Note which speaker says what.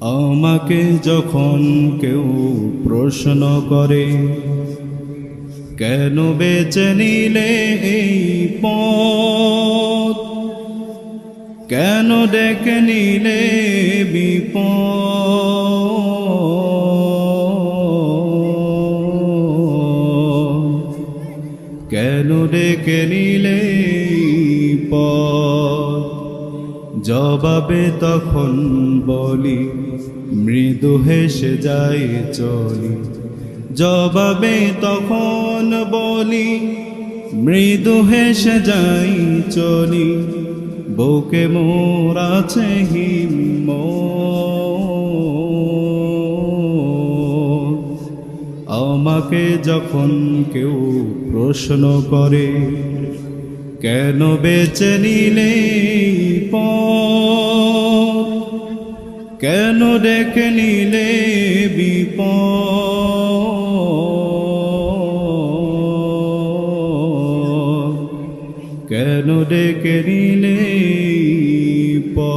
Speaker 1: আমাকে যখন কেউ প্রশ্ন করে, কেন বেছে নিলে এই পথ? কেন ডেকে নিলে বিপদ? কেন ডেকে নিলে পথ? জবাবে তখন বলি, মৃদু হেসে যাই চলি। জবাবে তখন বলি, মৃদু হেসে যাই চলি। বুকে মোর আছে হিম আমাকে যখন কেউ প্রশ্ন করে, কেন বেছে নিলে কেন ডেকে নিলে বিপ কেন ডেকে নিলে পা